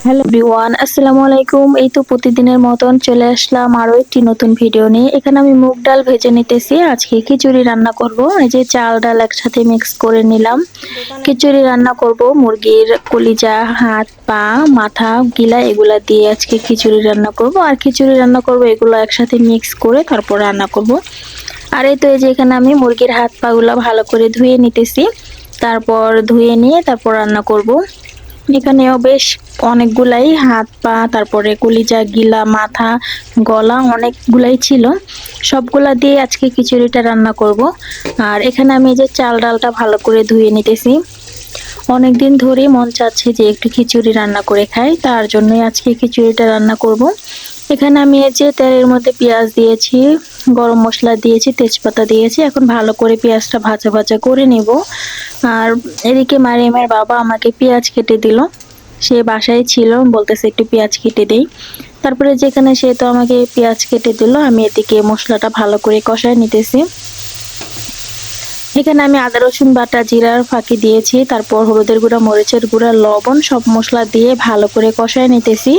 Hello everyone আসসালামু আলাইকুম। এই তো প্রতিদিনের মতন চলে আসলাম আরও একটি নতুন ভিডিও নিয়ে। এখানে আমি মুগ ডাল ভেজে নিতেছি। আজকে খিচুড়ি রান্না করব। এই যে চাল ডাল একসাথে মিক্স করে নিলাম। খিচুড়ি রান্না করব। মুরগির কলিজা, হাত, পা, মাথা, গিলা এগুলা দিয়ে আজকে খিচুড়ি রান্না করব। আর খিচুড়ি রান্না করব, এগুলো একসাথে মিক্স করে তারপর রান্না করব। আর এই তো এই যে এখানে আমি মুরগির হাত, পাগুলো ভালো করে ধুয়ে নিতেছি। তারপর ধুয়ে নিয়ে তারপর রান্না করব। এখানেও বেশ অনেকগুলাই হাত পা, তারপরে কলিজা, গিলা, মাথা, গলা অনেকগুলাই ছিল। সবগুলা দিয়ে আজকে খিচুড়িটা রান্না করব। আর এখানে আমি যে চাল ডালটা ভালো করে ধুয়ে নিতেছি। অনেক দিন ধরেই মন চাচ্ছে যে একটু খিচুড়ি রান্না করে খাই, তার জন্যই আজকে খিচুড়িটা রান্না করব। এখানে আমি এই যে তেলের মধ্যে পেঁয়াজ দিয়েছি, গরম মশলা দিয়েছি, তেজপাতা দিয়েছি, এখন ভালো করে পেঁয়াজটা ভাজা ভাজা করে নেব। আর এদিকে মারিয়ামের বাবা আমাকে পেঁয়াজ কেটে দিল। সে বাসায় ছিল, বলতেছে একটু পেঁয়াজ কেটে দেই। তারপরে যেখানে সে তো আমাকে পেঁয়াজ কেটে দিল, আমি এদিকে মশলাটা ভালো করে কষায় নিতেছি। এখানে আমি আদা, রসুন বাটা, জিরার ফাঁকি দিয়েছি, তারপর হলুদের গুঁড়া, মরিচের গুঁড়া, লবণ সব মশলা দিয়ে ভালো করে কষায় নিতেছি।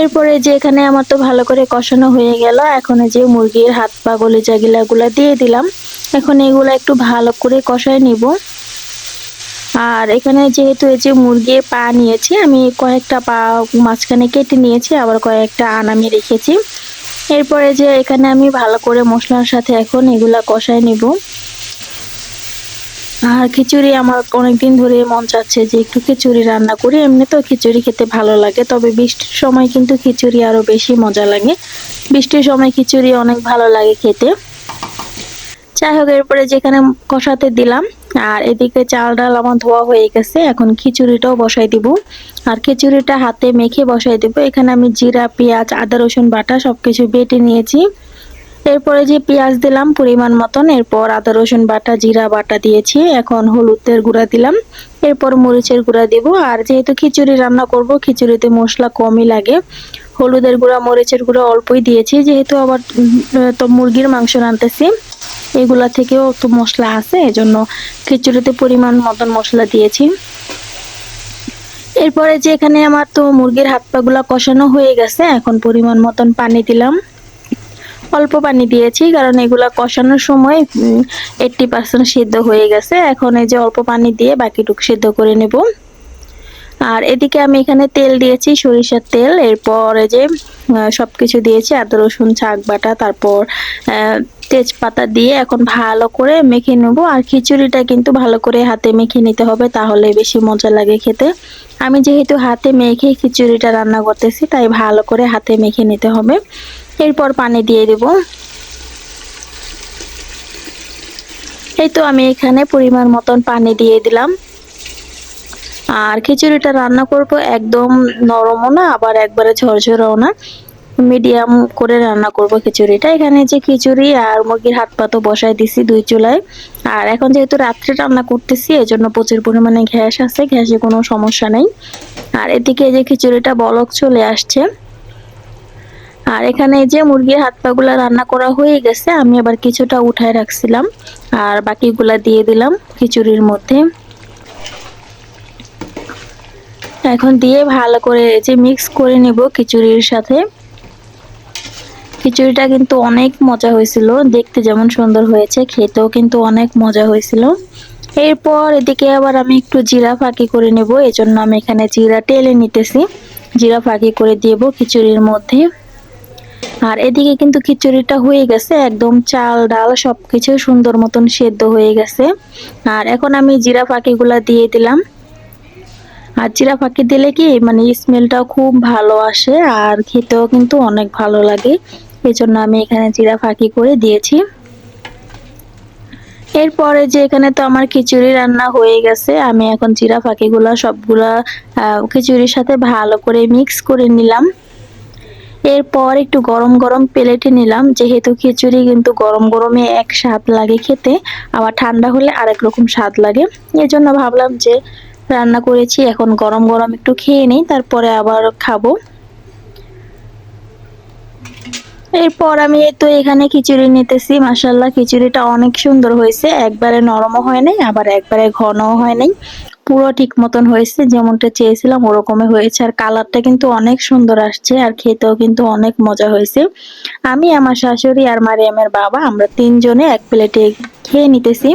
এরপরে যে এখানে আমার তো ভালো করে কষানো হয়ে গেল, এখন যে মুরগির হাত পা, গলিজা গিলাগুলা দিয়ে দিলাম। এখন এগুলো একটু ভালো করে কষায় নিব। আর এখানে যেহেতু এই যে মুরগির পা নিয়েছি, আমি কয়েকটা পা মাঝখানে কেটে নিয়েছি, আবার কয়েকটা আনামি রেখেছি। এরপরে যে এখানে আমি ভালো করে মশলার সাথে এখন এগুলা কষায় নিব। আর খিচুড়ি আমার অনেকদিন ধরে মন চাচ্ছে যে একটু খিচুড়ি রান্না করি। এমনি তো খিচুড়ি খেতে ভালো লাগে, তবে বৃষ্টির সময় কিন্তু খিচুড়ি আরও বেশি মজা লাগে। বৃষ্টির সময় খিচুড়ি অনেক ভালো লাগে খেতে। যাই হোক, এরপরে যেখানে কষাতে দিলাম, আর এদিকে চাল ডাল আমার ধোয়া হয়ে গেছে, এখন খিচুড়িটাও বসাই দিব। আর খিচুড়িটা হাতে মেখে বসাই দিব। এখানে আমি জিরা, পেঁয়াজ, আদা, রসুন বাটা সবকিছু বেটে নিয়েছি। এরপরে যে পেঁয়াজ দিলাম পরিমাণ মতন, এরপর আদা, রসুন বাটা, জিরা বাটা দিয়েছি, এখন হলুদের গুঁড়া দিলাম। এরপর মরিচের গুঁড়া দিব, আর যেহেতু খিচুড়ি রান্না করব, খিচুড়িতে মশলা কমই লাগে। হলুদের গুঁড়া, মরিচের গুঁড়া অল্পই দিয়েছি, যেহেতু আবার তো মুরগির মাংস রানতেছি এগুলা থেকেও তো মশলা আছে, এজন্য খিচুড়িতে পরিমাণ মতন মশলা দিয়েছি। এরপরে যে এখানে আমার তো মুরগির হাত পা গুলা কষানো হয়ে গেছে, এখন পরিমাণ মতন পানি দিলাম। অল্প পানি দিয়েছি, কারণ এগুলা কষানোর সময় এইটটি পার্সেন্ট সিদ্ধ হয়ে গেছে। এখন এই যে অল্প পানি দিয়ে বাকিটুকু সিদ্ধ করে নেব। আর এদিকে আমি এখানে তেল দিয়েছি, সরিষার তেল। এরপর যে সব কিছু দিয়েছি, আদা, রসুন, শাক বাটা, তারপর তেজপাতা দিয়ে এখন ভালো করে মেখে নেব। আর খিচুড়িটা কিন্তু ভালো করে হাতে মেখে নিতে হবে, তাহলে বেশি মজা লাগে খেতে। আমি যেহেতু হাতে মেখে খিচুড়িটা রান্না করতেছি, তাই ভালো করে হাতে মেখে নিতে হবে। এরপর পানি দিয়ে দেব। এই তো আমি এখানে পরিমাণ মতন পানি দিয়ে দিলাম। আর খিচুড়িটা রান্না করব একদম নরমও না, আবার একবারে ঝরঝরাও না। মিডিয়াম করে রান্না করব খিচুড়িটা। এখানে যে খিচুড়ি আর মুরগির হাত পা তো বসাই দিছি দুই চুলায়। আর এখন যেহেতু রাত্রে রান্না করতেছি, এজন্য প্রচুর পরিমাণে গ্যাস আছে, গ্যাসে কোনো সমস্যা নেই। আর এদিকে যে খিচুড়িটা বলক চলে আসছে। আর এখানে যে মুরগির হাত পাগুলা রান্না করা হয়ে গেছে, আমি আবার কিছুটা উঠায় রাখছিলাম। আর বাকিগুলা দিয়ে দিলাম খিচুড়ির মধ্যে। এখন দিয়ে ভালো করে যে মিক্স করে নেব খিচুড়ির সাথে। খিচুড়িটা কিন্তু অনেক মজা হয়েছিল, দেখতে যেমন সুন্দর হয়েছে, খেতেও কিন্তু অনেক মজা হয়েছিল। এরপর এদিকে আবার আমি একটু জিরা ফাঁকি করে নেব, এজন্য আমি এখানে জিরা টেলে নিতেছি। জিরা ফাঁকি করে দিব খিচুড়ির মধ্যে। আর এদিকে কিন্তু খিচুড়িটা হয়ে গেছে, একদম চাল, ডাল সবকিছু সুন্দর মতন সেদ্ধ হয়ে গেছে। আর এখন আমি জিরা ফাঁকিগুলা দিয়ে দিলাম। আর জিরা ফাঁকি দিলে কি মানে স্মেলটাও খুব ভালো আসে আর খেতেও কিন্তু অনেক ভালো লাগে। এই জন্য আমি এখানে জিরা ফাঁকি করে দিয়েছি। এরপরে যে এখানে তো আমার খিচুড়ি রান্না হয়ে গেছে, আমি এখন জিরা ফাঁকিগুলা সবগুলা খিচুড়ির সাথে ভালো করে মিক্স করে নিলাম। এরপর একটু গরম গরম প্লেটে নিলাম। যেহেতু খিচুড়ি কিন্তু গরম গরমে এক স্বাদ লাগে খেতে, আবার ঠান্ডা হলে আরেক রকম স্বাদ লাগে। এই জন্য ভাবলাম যে রান্না করেছি, এখন গরম গরম একটু খেয়ে নিই, তারপরে আবার খাব। এরপর আমি তো এখানে খিচুড়ি নিতেছি মাসাল্লাহ খিচুড়িটা অনেক সুন্দর হয়েছে। একবারে নরমও হয় নাই, আবার একবারে ঘনও হয় নাই। পুরো ঠিক মতন হয়েছে, যেমনটা চেয়েছিলাম ওরকমই হয়েছে। আর কালারটা কিন্তু অনেক সুন্দর আসছে, আর খেতেও কিন্তু অনেক মজা হয়েছে। আমি, আমার শাশুড়ি আর মারিয়ামের বাবা, আমরা তিনজনে এক প্লেটে খেয়ে নিতেছি।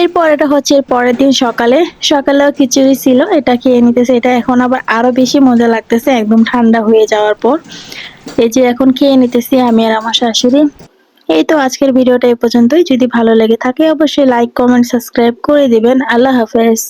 এরপর এটা হচ্ছে এর পরের দিন সকালে। সকালেও খিচুড়ি ছিল, এটা খেয়ে নিতেছে। এটা এখন আবার আরও বেশি মজা লাগতেছে, একদম ঠান্ডা হয়ে যাওয়ার পর। এই যে এখন খেয়ে নিতেছি আমি আর আমার শাশুড়ি। এই তো আজকের ভিডিওটা এই পর্যন্তই। যদি ভালো লেগে থাকে, অবশ্যই লাইক কমেন্ট সাবস্ক্রাইব করে দিবেন। আল্লাহ হাফেজ।